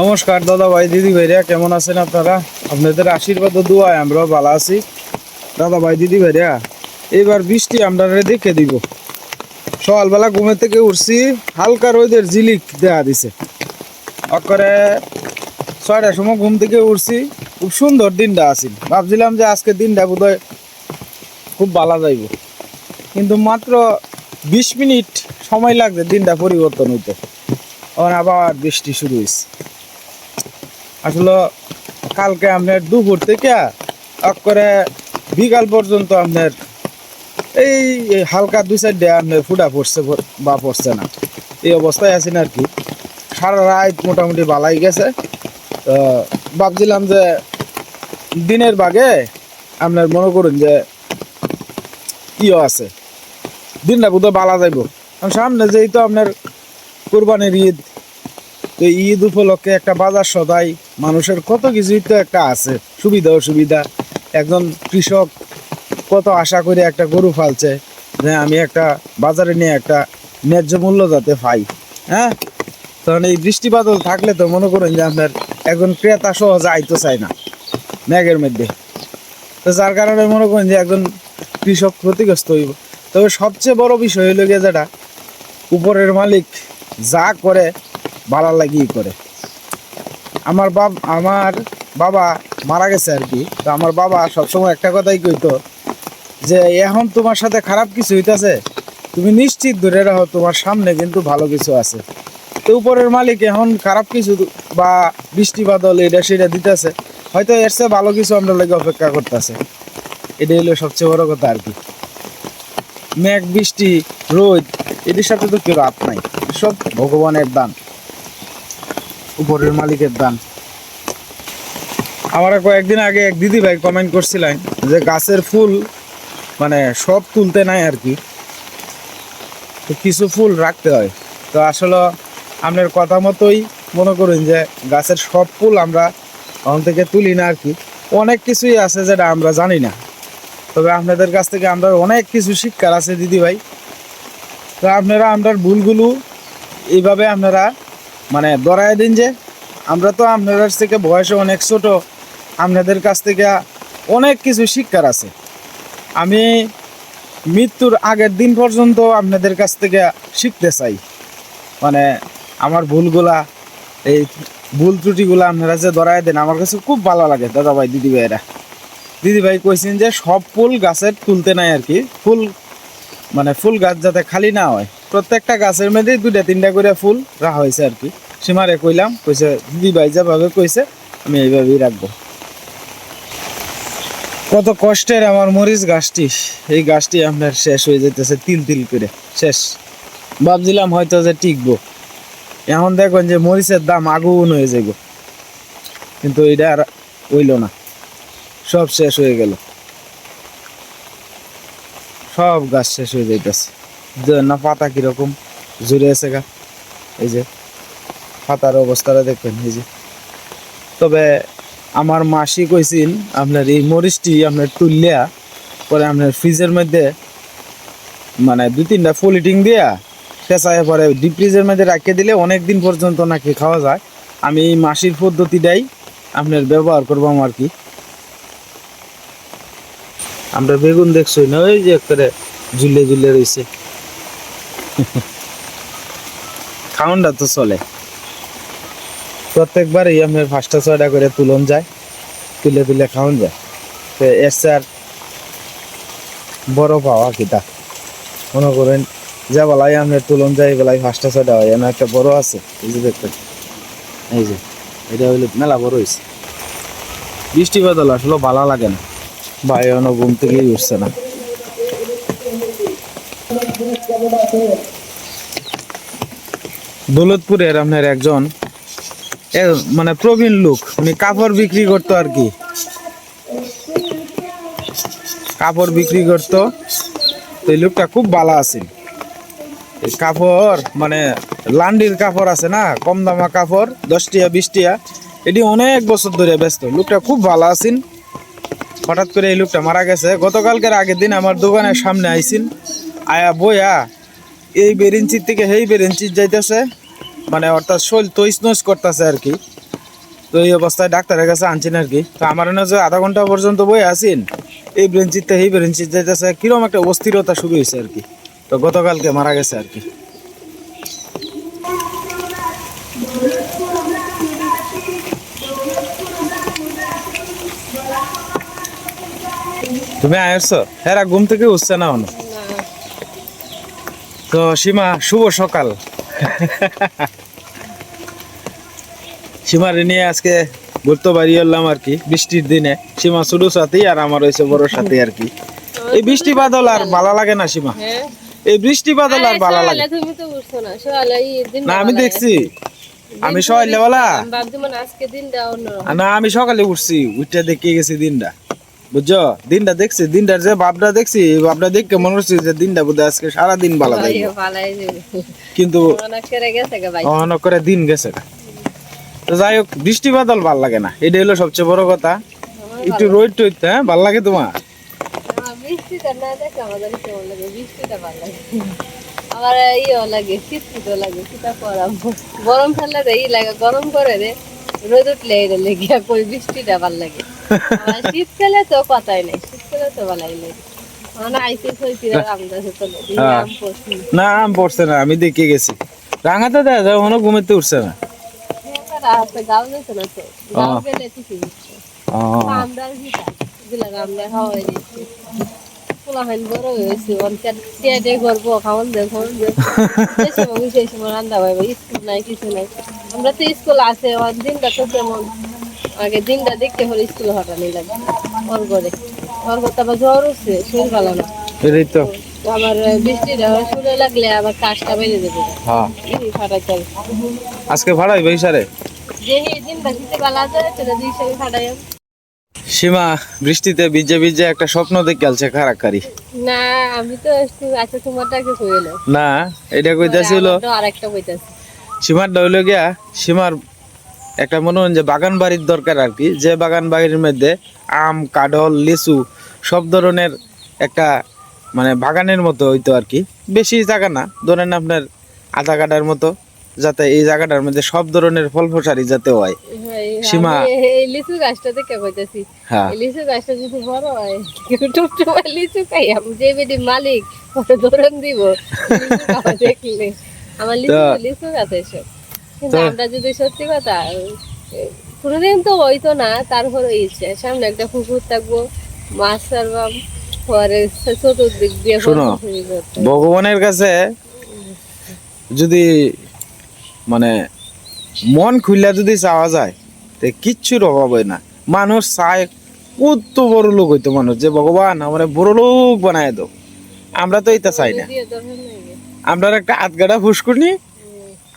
নমস্কার দাদা ভাই, দিদি ভাইরা, কেমন আছেন আপনারা? আপনাদের আশীর্বাদ দোয়ায় আমরা ভালো আছি। দাদা ভাই, দিদি ভাইরা এবার বৃষ্টি আমরা দেখে দিব। সকালবেলা ঘুমে থেকে উঠছি, হালকা রোদের জিলিক দেয়া দিছে। অকরে ছয়টার সময় ঘুম থেকে উঠছি, খুব সুন্দর দিনটা আছিল। ভাবছিলাম যে আজকে দিনটা বোধহয় খুব ভালো যাইব। কিন্তু মাত্র বিশ মিনিট সময় লাগছে দিনটা পরিবর্তন হইতে। আবার বৃষ্টি শুরু হয়েছে আসলে কালকে আপনার দুপুর থেকে করে বিকাল পর্যন্ত আপনার এই হালকা দুই সাইড আপনার ফুটা পড়ছে, বা পড়ছে না। এই অবস্থায় আছেন আর কি। সারা রাত মোটামুটি বালাই গেছে। তো ভাবছিলাম যে দিনের বাগে আপনার মনে করুন যে ইয়ে আছে। দিনটা বোধহয় বালা যাইব। সামনে যেই তো আপনার কোরবানির ঈদ, তো ঈদ উপলক্ষে একটা বাজার সদাই মানুষের কত কিছুই তো একটা আছে। সুবিধা, অসুবিধা। একজন কৃষক কত আশা করে একটা গরু ফালছে যে আমি একটা বাজারে নিয়ে একটা ন্যায্য মূল্য যাতে পাই হ্যাঁ? তখন এই বৃষ্টি বাদল থাকলে তো মনে করেন যে আপনার একজন ক্রেতা সহজে আইতে চায় না ম্যাগের মধ্যে। তো যার কারণে মনে করেন যে একজন কৃষক ক্ষতিগ্রস্ত হইব। তবে সবচেয়ে বড় বিষয় হইল গিয়ে যেটা, উপরের মালিক যা করে ভালো লাগিয়ে করে। আমার বাব আমার বাবা মারা গেছে আর কি। তো আমার বাবা সবসময় একটা কথাই কইতো যে, এখন তোমার সাথে খারাপ কিছু হইতেছে? তুমি নিশ্চিত ধরে রাখো তোমার সামনে কিন্তু ভালো কিছু আছে। তো উপরের মালিক এখন খারাপ কিছু বা বৃষ্টি বাদল এটা সেটা দিতেছে। হয়তো এর চেয়ে ভালো কিছু আমরা লাগে অপেক্ষা করতেছে। এটা হলো সবচেয়ে বড় কথা আর কি। মেঘ, বৃষ্টি, রোদ, এদের সাথে তো কেউ রাত নাই। সব ভগবানের দান। উপরের মালিকের দান। আমার কয়েকদিন আগে এক দিদি ভাই কমেন্ট করছিলেন যে গাছের ফুল মানে সব তুলতে নাই আর কি। তো কিছু ফুল রাখতে হয়। তো আসলে আপনার কথা মতোই মনে করুন যে গাছের সব ফুল আমরা ওখান থেকে তুলি না আর কি। অনেক কিছুই আছে যেটা আমরা জানি না। তবে আপনাদের কাছ থেকে আমরা অনেক কিছু শিক্ষার আছে দিদি ভাই। তো আপনারা আপনার ভুলগুলো এইভাবে আপনারা মানে ধরায় দিন যে, আমরা তো আপনাদের থেকে বয়সে অনেক ছোট, আপনাদের কাছ থেকে অনেক কিছু শিক্ষার আছে। আমি মৃত্যুর আগের দিন পর্যন্ত আপনাদের কাছ থেকে শিখতে চাই। মানে আমার ভুলগুলা, এই ভুল ত্রুটিগুলো আপনারা যে ধরায় দেন, আমার কাছে খুব ভালো লাগে দাদা ভাই দিদি ভাইয়েরা দিদি ভাই কইছেন যে, সব ফুল গাছের তুলতে নাই আর কি, ফুল মানে ফুল গাছ যাতে খালি না হয়। প্রত্যেকটা গাছের মধ্যে দুইটা, তিনটা করে ফুল রাখা হয়েছে আর কি। সীমারে কইলাম, কইছে, দিদি ভাই যেভাবে কইছে, আমি এইভাবেই রাখব। কত কষ্টের আমার মরিচ গাছটি। এই গাছটি আপনার শেষ হয়ে যেতেছে তিল তিল করে, শেষ। ভাবছিলাম হয়তো যে টিকবো। এখন দেখবেন যে মরিচের দাম আগুন হয়ে যাইব। কিন্তু এটা আর হইল না। সব শেষ হয়ে গেল। সব গাছ শেষ হয়ে যাইতেছে। না পাতা কীরকম জুড়ে আছে গা। এই যে পাতার অবস্থাটা দেখবেন, এই যে। তবে আমার মাসি কইছিল, আপনার এই মরিচটি আপনার তুললিয়া পরে আপনার ফ্রিজের মধ্যে মানে দুই তিনটা ফলিটিং দিয়া পেঁচায় পরে ডিপ ফ্রিজের মধ্যে রাখিয়ে দিলে অনেক দিন পর্যন্ত নাকি খাওয়া যায়। আমি এই মাসির পদ্ধতিটাই আপনার ব্যবহার করব আর কি। আমরা বেগুন দেখছি না, ওই যে করে ঝুলে ঝুলে রয়েছে খাউনটা তো চলে। প্রত্যেকবারই আপনার পাঁচটা, ছয়টা করে তুলন যায়, তুলে তুলে খাওয়ান যায়। তো এর আর বড় পাওয়া কিতা? মনে করেন, যা বেলায় আপনার তুলন যায় বেলায় পাঁচটা, ছয়টা হয় এমন একটা বড় আছে, এই যে দেখবেন এই যে, এটা হইলে মেলা বড় হয়েছে বৃষ্টি বাদল আসলে ভালো লাগে না। ভাই ঘুম থেকেই উঠছে না। দৌলতপুরের আপনার একজন মানে প্রবীণ লোক, উনি কাপড় বিক্রি করতো আর কি। কাপড় বিক্রি করতো। এই লোকটা খুব ভালো আছে। কাপড় মানে লান্ডির কাপড় আছে না, কম দামা কাপড় দশ টিয়া বিশ টিয়া এটি অনেক বছর ধরে ব্যস্ত। লোকটা খুব ভালো আছেন। হঠাৎ করে এই লোকটা মারা গেছে। গতকালকের আগের দিন আমার দোকানের সামনে আইসিন আয়া বইয়া, এই বেরেঞ্চির থেকে সেই বেরেঞ্চির যাইতেছে। মানে অর্থাৎ শৈল তৈস নৈস করতেছে আর কি। তো এই অবস্থায় ডাক্তারের কাছে আনছেন আর কি। তো আমার মনে হচ্ছে আধা ঘণ্টা পর্যন্ত বই আসিন এই ব্রেঞ্চিতে এই ব্রেঞ্চিতে যাইতেছে। কীরকম একটা অস্থিরতা শুরু হয়েছে আর কি। তো গতকালকে মারা গেছে আর কি। তুমি আসছো? হ্যাঁ ঘুম থেকে উঠছে না অন্য তো সীমা শুভ সকাল। সীমারে নিয়ে আজকে ঘুরতে বাড়ি এলাম আর কি বৃষ্টির দিনে। সীমা ছোট সাথী আর আমার হয়েছে বড় সাথী আর কি। এই বৃষ্টি বাদল আর ভালো লাগে না সীমা? হ্যাঁ। এই বৃষ্টি বাদল আর ভালো লাগে। না আমি দেখছি। আমি সকালে বলা মানে না আমি সকালে উঠছি উঠতে দেখে গেছি দিনটা। বুঝছ? দিনটা দেখছি দিনটার যে ভাবটা দেখছি ভাবটা দেখে মনে হচ্ছে যে দিনটা বোধহয় আজকে সারা দিন ভালো যাবে কিন্তু অনেক করে দিন গেছে তো যাই হোক বৃষ্টি বাদল ভালো লাগে না। এটা হলো সবচেয়ে বড় কথা। একটু রোদ টইত হ্যাঁ? ভালো লাগে তোমার? আমার ইয়ে লাগে? শীত লাগে। শীতা গরম ই লাগে গরম করে রে রোদ উঠলে এটা লেগে কই বৃষ্টিটা ভালো লাগে? শীতকালে তো কথাই নাই শীতকালে তো ভালোই লাগে মানে হ্যাঁ। না। আম পড়ছে না আমি দেখে গেছি। রাঙাতে দেখা যায় ওখানে ঘুমেতে উঠছে না। গেলে ও, আমরা ভিটা দিলা আমরা খাওয়াই দিচ্ছি পোলা হাইন বড় হয়েছে টেটে গর্ব খাওয়ান দেয় খাওয়ান দেয় সেই সময় ওই সেই সময় রান্না হয় স্কুল নাই কিছু নাই আমরা তো স্কুল আছে ওর দিনটা তো কেমন আগে দিনটা দেখতে হলে স্কুল হটানি লাগে ওর করে ওর করতে আবার জ্বর হচ্ছে শরীর ভালো না তো তো বৃষ্টিটা শুনে লাগলে আবার কাজটা বেড়ে যাবে হ্যাঁ আজকে যে দিনটা দিতে ভালো আছে সেটা সঙ্গে ফাটাই সীমা বৃষ্টিতে ভিজে ভিজে একটা স্বপ্ন দেখে আলছে কারাকারি না আমি তো একটু আচ্ছা তোমারটাকে কই না এটা কইতাছিল আর একটা কইতাছি। সীমার হইল গিয়া সীমার একটা মনে হয় যে বাগান বাড়ির দরকার আর কি যে বাগান বাড়ির মধ্যে আম কাঁঠাল লিচু সব ধরনের একটা মানে বাগানের মতো হইতো আর কি। বেশি জায়গা না ধরেন আপনার আধা কাটার মতো। যাতে এই জায়গাটার মধ্যে সব ধরনের ফল ফসারি যাতে হয়। সীমা। এই লিচু গাছটা দেখে কইতাছি। হ্যাঁ। এই লিচু গাছটা যদি বড় হয় টুপ টুপ লিচু খাই আমি যে বেটি মালিক ওরে ধরন দিব। দেখলে। আমার লিচু লিচু গাছ এসব কিন্তু আমরা যদি সত্যি কথা কোনোদিন তো হইতো না তারপর ইচ্ছে সামনে একটা পুকুর থাকব মাছ ছাড়বাম পরে চতুর্দিক দিয়ে শোনো, ভগবানের কাছে যদি মানে মন খুললে যদি চাওয়া যায় তো কিচ্ছুর অভাব হয় না মানুষ চায় কত বড় লোক হইতো মানুষ যে ভগবান আমার বড় লোক বানায় দো আমরা তো এটা চাই না। আমরা একটা আধগাড়া ফুসকুনি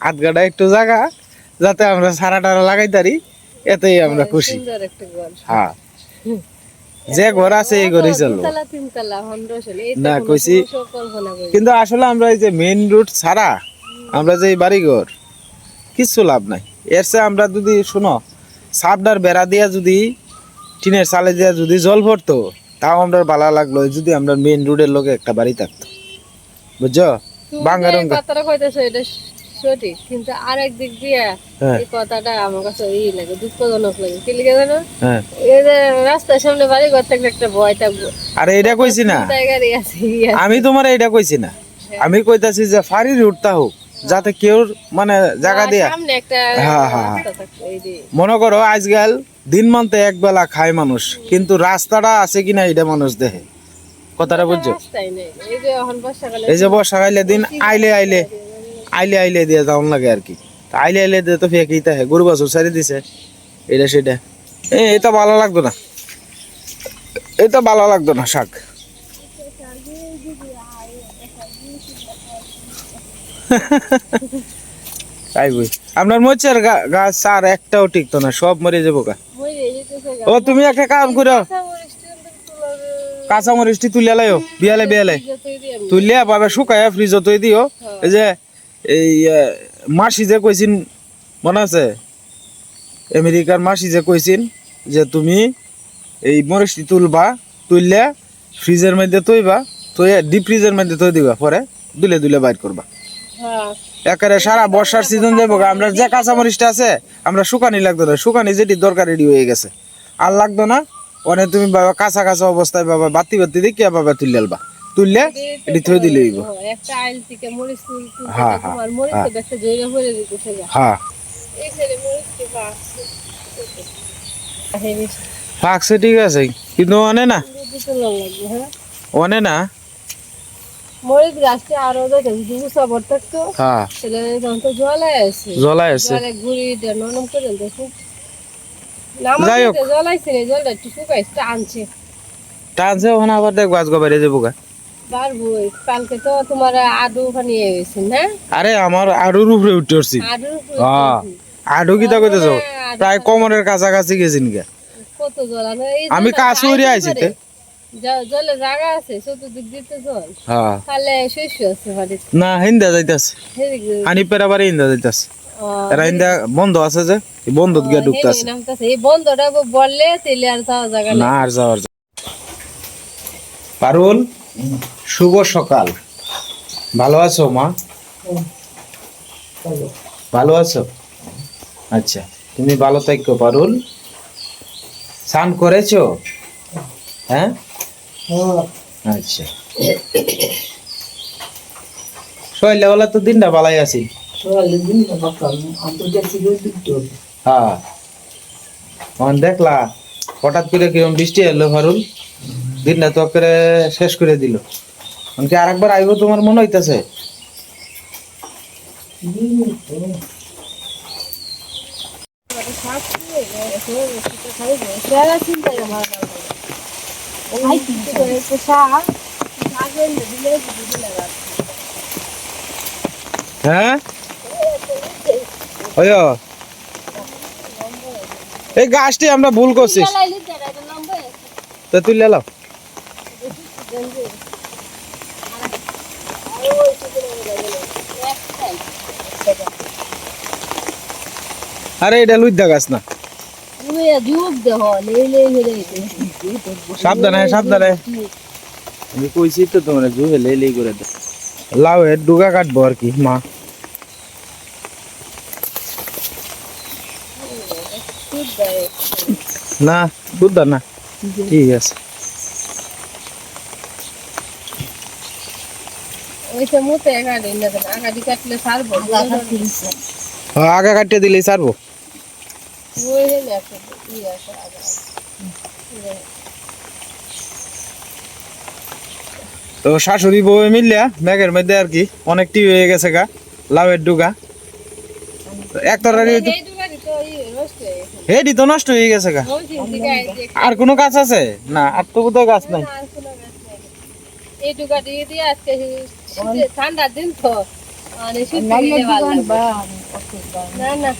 আধগাড়া একটু জায়গা যাতে আমরা সারা টারা লাগাই তারি এতেই আমরা খুশি। হ্যাঁ। যে ঘর আছে এই ঘরেই চলবো। হন্ড্রসল এই না, কইছি- কিন্তু আসলে আমরা এই যে মেইন রোড ছাড়া আমরা যে এই বাড়িঘর কিচ্ছু লাভ নাই। এর চেয়ে আমরা যদি শুনো সাপডার বেড়া দিয়া যদি টিনের চালে দিয়া যদি জল ভরতো তাও আমরা ভালো লাগল যদি আমরা মেইন রোডের লোকে একটা বাড়ি থাকতো। বুঝছ? তুমি বাঙ্গা যে রঙ্গা। কথাটা কইতেছো এটা সঠিক কিন্তু আরেক দিক দিয়ে হ্যাঁ। এই কথাটা আমার কাছে ই লাগে দুঃখজনক লাগে। কি লিখে জানো? হ্যাঁ। এই যে রাস্তার সামনে বাড়ি ঘর থাকলে একটা ভয় থাকব। আরে এটা কইছি না। আমি তোমার এটা কইছি না। আমি কইতাছি যে ফারি রুটটা হোক যাতে কেউ মানে জায়গা দিয়া হ্যাঁ, হ্যাঁ, রাস্তা থাকবে এই যে। মনে করো আজকাল দিন মানতে এক বেলা খায় মানুষ কিন্তু রাস্তাটা আছে কিনা এটা মানুষ দেখে। কথাটা বুঝছ? এই যে বর্ষাকালে দিন আইলে আইলে আইলে আইলে দিয়ে যাওন লাগে আর কি। আইলে আইলে দিয়ে তো ফেঁকেই তাহে গরু বাছুর সারি দিছে। এটা সেটা। এটা ভালো লাগতো না। এটা ভালো লাগতো না শাক। তাই বুঝ। আপনার মোচার গাছ আর একটাও টিকতো না সব মরে যাব গা। ও তুমি একটা কাম করো। কাঁচা মরিচটি তুলে লাইও বিয়ালে বিয়ালে। তুলিয়া পাবে শুকাইয়া ফ্রিজত থই দিও এই যে এই মাসি যে কইছিন মনে আছে? আমেরিকার মাসি যে কইছিন যে তুমি এই মরিচটি তুলবা তুললে ফ্রিজের মধ্যে তৈবা তৈ ডিপ ফ্রিজের মধ্যে তৈ দিবা পরে দুলে দুলে বাইর করবা। হ্যাঁ একেবারে সারা বর্ষার সিজন যাব। আমরা যে কাঁচামরিচটা আছে আমরা শুকানি লাগতো না। শুকানি যেটি দরকার রেডি হয়ে গেছে। আর লাগতো না অনেক তুমি বাবা কাঁচা কাঁচা অবস্থায় বাবা বাতি বাতি কে বাবা তুলে আলবা? তুললে এটি থই দিলে হইব। হ্যাঁ, হ্যাঁ। হ্যাঁ পাকছে ঠিক আছে কিন্তু অনে না। হ্যাঁ? অনে না মরিচ গাছটা আরও দেখে যদি উঁচা বড় থাকতো। হ্যাঁ। তাহলে তো জলাই আছে জ্বলাই আছে জলে গুড়ি নরম করে দেখো। যাই হোক। জলাইছে রে জলটা একটু শুকাইছে টানছে। টানছে ওখানে আবার দেখ গাছ গবারে যাব গা পারব কালকে তো তোমার আডু ওখানে গেছে না? আরে আমার আরুর উপরে উঠে উঠছি আডুর উপরে হ্যাঁ। আডু কি তা কইতেছ? প্রায় কোমরের কাছাকাছি কত জল আমি কাছে উড়ে আইছি। জ- জলে জায়গা আছে চতুর্দিক দিতে জল। হ্যাঁ। তাহলে শস্য আছে বাড়িতে। না হিন্দা যাইতাছে। সেদিকে আবার হিন্দা যাইতাছে। এরা হিন্দা বন্ধ আছে যে এই বন্ধত ঢুকতাছে। এই বন্ধটা বললে তেলে আর যাওয়া জায়গা না আর যাওয়ার পারুল শুভ সকাল। ভালো আছো মা? ভালো আছো? আচ্ছা তুমি ভালো থাকো পারুল। স্নান করেছ? হ্যাঁ? আচ্ছা। শৈলাবেলা তো দিনটা ভালাই আছি। হ্যাঁ। দেখলা হঠাৎ করে কিরম বৃষ্টি এলো ফারুল দিনটা তো করে শেষ করে দিল। কি আরেকবার আইব তোমার মনে হইতাছে? হ্যাঁ? এই গাছটি আমরা ভুল লম্বা তো তুই লেলাও আরে এটা লুইদা গাছ না। সাবধানে সাবধানে আমি কইছি তো তোমার জুহে লেই করে দে লাউ এর ডুগা কাটবো আর কি মা না দুধ না ঠিক আছে ওইটা মতো একাডি না আগাডি কাটলে সারবো হ্যাঁ, আগা কাটিয়ে দিলেই সারবো ওই হলে একটা ই আছে তো শাশুড়ি বউ মিললিয়া ব্যাগের মধ্যে আর কি অনেকটি হয়ে গেছে গা লাউয়ের ডুগা। এক তরকারি নষ্ট হয়ে গেছে। হেডি তো নষ্ট হয়ে গেছে গা। আর কোনো গাছ আছে? না আর তো কোথাও গাছ নাই। আর কোনো গাছ নাই। এই দুগাড়ি দিয়ে আজকে শীতে- ঠান্ডার দিন তো। মানে। না না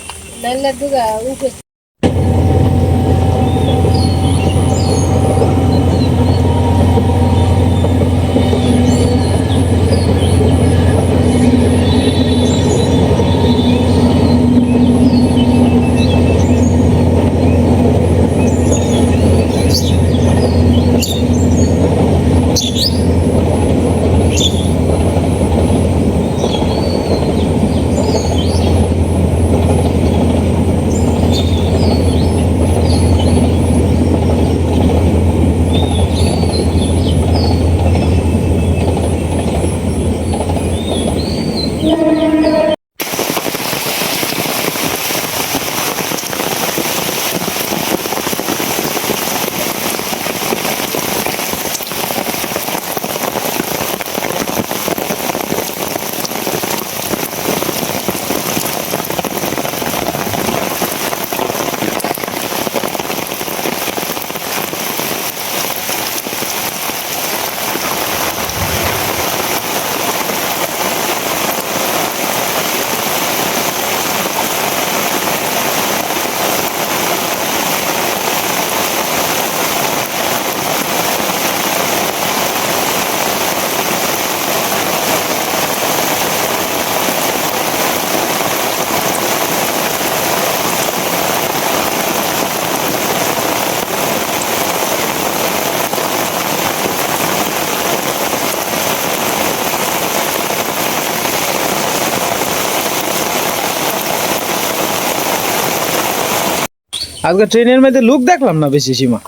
আজকে ট্রেনের মধ্যে লুক দেখলাম না বেশি সীমা।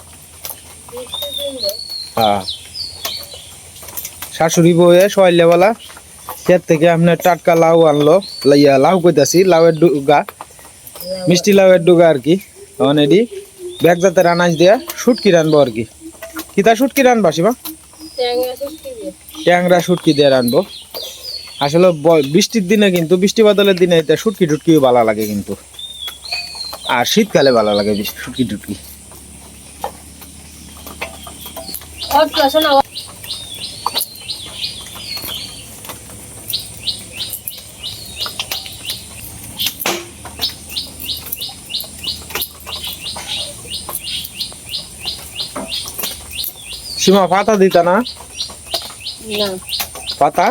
হ্যাঁ। শাশুড়ি বউয়ে সয়াইলেবেলা ক্ষেত থেকে আপনার টাটকা লাউ আনলো লাইয়া লাউ কইতাছি লাউয়ের ডুগা মিষ্টি লাউয়ের ডুগা আর কি অনেডি ব্যাগ জাতের আনাজ দিয়া শুটকি রানবো আর কি। কিতা শুটকি রানবা সীমা? ট্যাংরা শুটকি দিয়ে। রানবো আসলে বৃষ্টির দিনে কিন্তু বৃষ্টি বাদলের দিনে এটা শুটকি টুটকিও ভালো লাগে কিন্তু। আর শীতকালে ভালো লাগে বেশি শুটকি টুটকি। সীমা পাতা দিতা না? পাতা?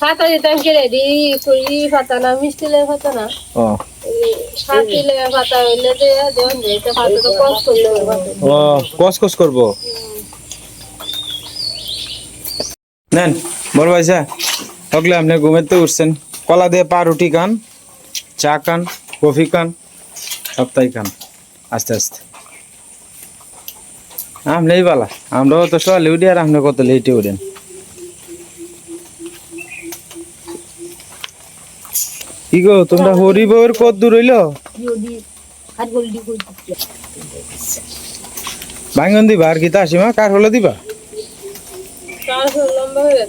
পাতা দিতাম কেড়ে দি কই পাতা না মিষ্টি লেগে পাতা না। ও। ও, কস কস করব। আপনি ঘুমেতে উঠছেন। কলা দিয়ে পাউরুটি খান, চা খান, কফি খান, সপ্তাহে খান। আস্তে আস্তে। আমলেই বালা। আমরাও তো সকালে উঠি আর আপনি কত লেটে উঠেন। কি গো তোমরা হরি বউর কত দূর হইল? দিচ্ছে ভাঙন দিবা আর কি তা সীমা কার হলো দিবা? হয়ে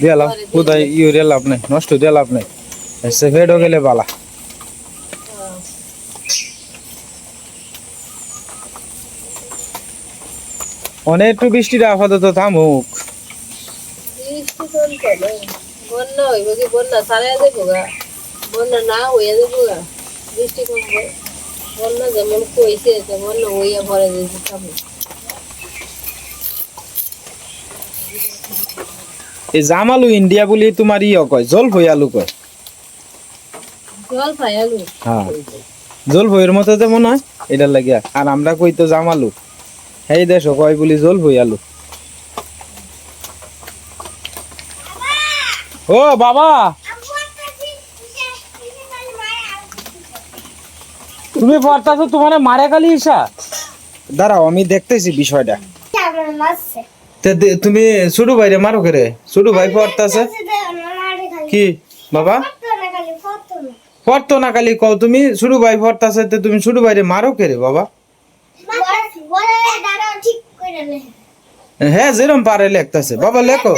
দিয়ালাম কোথায় ইউরিয়া লাভ নাই নষ্ট দিয়া লাভ নাই। গেলে বালা। অনেক একটু বৃষ্টিটা আপাতত থামুক। বৃষ্টি কোন? কমে বন্যা হইব কি বন্যা? সারাইয়া দেবো গা? বন্যা না হইয়া দেবো গা? বৃষ্টি কমবে। বন্যা যেমন কইছে যে হইয়া ভরে দিয়েছে সামনে। এই জামালু ইন্ডিয়া বলি তোমার ইয়ে কয় জল ভই আলু কয়। জল পাইয়ালু হ্যাঁ। জল ভইয়ের মতো তো মনে হয় এটার লাগিয়া। আর আমরা কই তো জামালু। এই দেশ কয় বলি জল ভই আলু ও বাবা। তুমি পড়তাছো তোমার মারে কালি ঈশা। দাঁড়াও আমি দেখতেছি বিষয়টা। তুমি ছোট ভাইরে মারো করে ছোট ভাই পড়তাছে কি বাবা? পড়তো না কালি কও তুমি ছোট ভাই পড়তাছে তে তুমি ছোট ভাইরে মারো কে রে বাবা? হ্যাঁ যেরম পারে লেখতাছে। বাবা লেখো।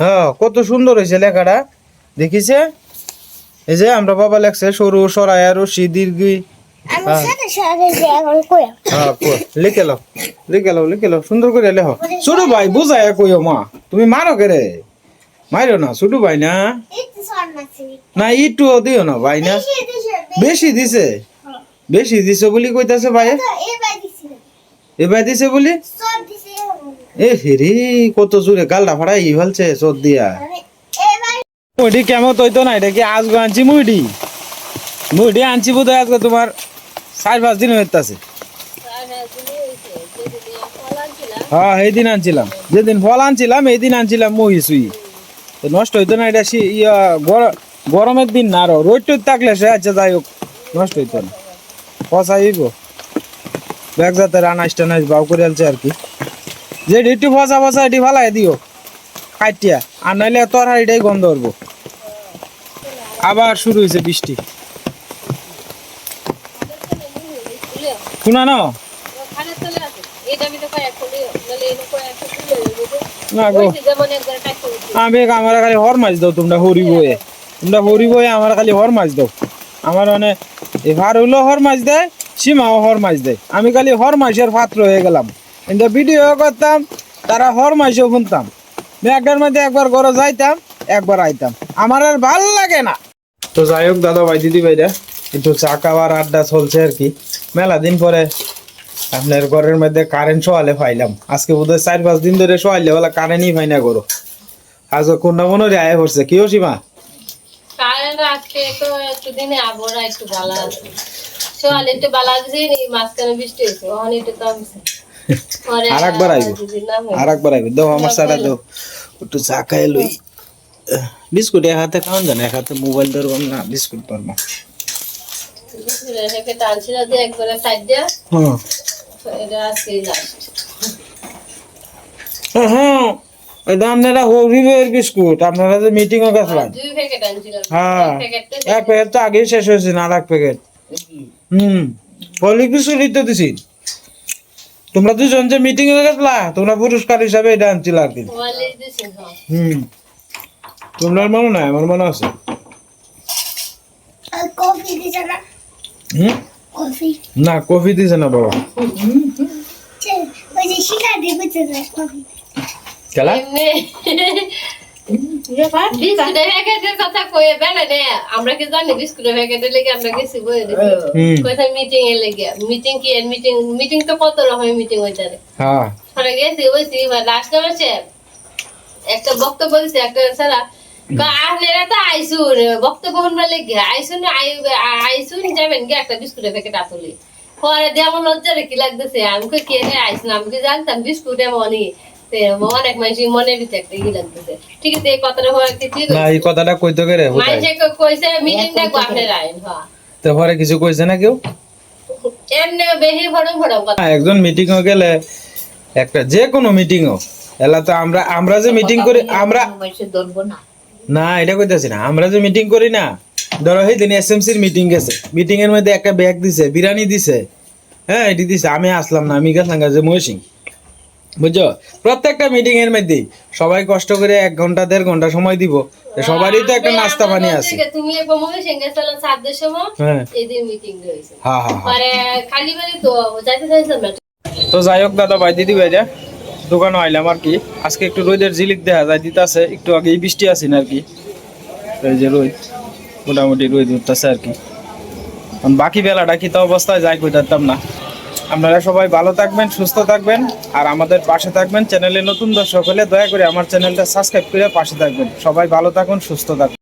হ্যাঁ কত সুন্দর হয়েছে লেখাটা। দেখিছে? এই যে আমরা বাবা লেখছে সরু সরাই আর রশি দীর্ঘি হ্যাঁ। লিখে লাও লিখে লাও লিখে লাও সুন্দর করে লেখো। ছোট ভাই বুঝায় কইও মা তুমি মারো কে রে মারো না ছোট ভাই না? না ইটু দিও না ভাই না? বেশি দিছে বেশি। দিছে? বলি কইতাছে ভাই? এবার দিছে। বলি? এ হেরি কত জোরে গালটা ফাড়াই ফেলছে চোদ দিয়া। মুইডি কেমন তৈতো না এটা কি আজকে আনছি মুইডি? মুইডি আনছি বোধ আজকে তোমার চার পাঁচ দিন হইতাছে হ্যাঁ এই দিন আনছিলাম। যেদিন ফল আনছিলাম এই দিন আনছিলাম মুই সুই নষ্ট হইতো না এটা ইয়া গর- গরমের দিন না আরও। রোদ টোদ থাকলে সে আচ্ছা যাই হোক নষ্ট হইতো না। পচাইব। ব্যাগ যাতে রানাইস টানাইস বাউ করে আলছে আর কি। যে একটু ফসা ফসা এটি ফালাই দিও কাটিয়া আর নাইলে তোর হাড়িটাই গন্ধ করব আবার শুরু হয়েছে বৃষ্টি। শোনা না আমি আমার খালি হর মাছ দাও, তোমরা হরি বয়ে। তোমরা হরি বয়ে আমার খালি হর মাছ দাও। আমার মানে এবার হইল হর মাছ দেয়, সীমাও হর মাছ দেয়। আমি খালি হর মাছের পাত্র হয়ে গেলাম। কিন্তু ভিডিও করতাম, তারা হর মাছও শুনতাম একটার মধ্যে একবার ঘরে যাইতাম, একবার আইতাম। আমার আর ভালো লাগে না। তো যাই হোক, দাদা ভাই, দিদি ভাইরা, একটু চা খাওয়ার আড্ডা চলছে আর কি। মেলা দিন পরে আপনার ঘরের মধ্যে কারেন্ট সোয়ালে পাইলাম। আজকে বোধহয় চার পাঁচ দিন ধরে সোয়াইলে বলে কারেন্টই পাই না করো আজ কোনটা মনে হয় আয় পড়ছে। কি সীমা একটু ভালো আছে। সোয়াল একটু ভালো আছে মাঝখানে বৃষ্টি হয়েছে ওখানে একটু কমছে। আর একবার আইবো। আর একবার আইবে। দাও আমার সারা দাও। একটু চা খাই লই। বিস্কুট এক হাতে খাওয়ান জানে? এক হাতে মোবাইল ধরবাম না বিস্কুট দিয়া হ্যাঁ হ্যাঁ। আপনারা হরিবের বিস্কুট আপনারা যে মিটিং হ্যাঁ এক প্যাকেট তো আগেই শেষ হয়েছে না আর এক প্যাকেট হুম। হলিক বিস্কুট তো দিছি। তোমরা দুজন যে মিটিং এ গেছিলা তোমরা পুরস্কার হিসাবে এটা আনছিল আর কি। হ্যাঁ হুম। তোমরা মনে নাই আমার মনে আছে। না? কফি? দিছে না বাবা। খেলা? আমরা কি জানি বিস্কুটের লেগে আমরা মিটিং এর মিটিং কি মিটিং মিটিং কত হ্যাঁ একটা বক্তব্য দিছে একটা তো আইসুন বক্তব্য আইসুন আই- আইসুন যাবেন কি একটা বিস্কুটের প্যাকেট আসলে পরে দিয়ে আমার লজ্জা রেখে লাগতেছে আমি কে আইসুন আমি কি জানতাম বিস্কুট এমনই অনেক মানুষের মনের ভিতরে একটা ই লাগতেছে ঠিক আছে এই কথাটা হওয়ার ঠিক না এই কথাটা কইতো কে মানুষে কইছে মিটিং হ্যাঁ। তো পরে কিছু কইছে না কেউ? এমনি বেশি ভরম ভরম কথা। একজন মিটিং এ গেলে একটা যে কোনো মিটিং ও এলা তো আমরা আমরা যে মিটিং করি আমরা না। এটা কইতাছি না আমরা যে মিটিং করি না ধরো সেই দিন এসএমসির মিটিং গেছে। মিটিং এর মধ্যে একটা ব্যাগ দিছে বিরিয়ানি দিছে। হ্যাঁ এটি দিছে আমি আসলাম না আমি গেছিলাম যে মহিষিং। বুঝছ? প্রত্যেকটা মিটিং এর মধ্যে সবাই কষ্ট করে এক ঘণ্টা দেড় ঘণ্টা সময় দিব। সবারই তো একটা নাস্তা পানি আছে। তুমি একবার সঙ্গে চলো সাতদের সময় হ্যাঁ। এই দিন মিটিং রয়েছে হ্যাঁ হ্যাঁ হ্যাঁ পরে খালি বাড়ি তো যাইতে চাইছিলাম তো যাই হোক দাদা ভাই দিদি ভাই যা। দোকানে আইলাম আর কি। আজকে একটু রোদের ঝিলিক দেখা যায় দিতেছে। একটু আগেই বৃষ্টি আছে না আর কি। এই যে রোদ মোটামুটি রোদ উঠতেছে আর কি। বাকি বেলাটা কি তো অবস্থায় যাই কইতাম না। আপনারা সবাই ভালো থাকবেন, সুস্থ থাকবেন, আর আমাদের পাশে থাকবেন। চ্যানেলে নতুন দর্শক হলে দয়া করে আমার চ্যানেলটা সাবস্ক্রাইব করে পাশে থাকবেন। সবাই ভালো থাকুন, সুস্থ থাকুন।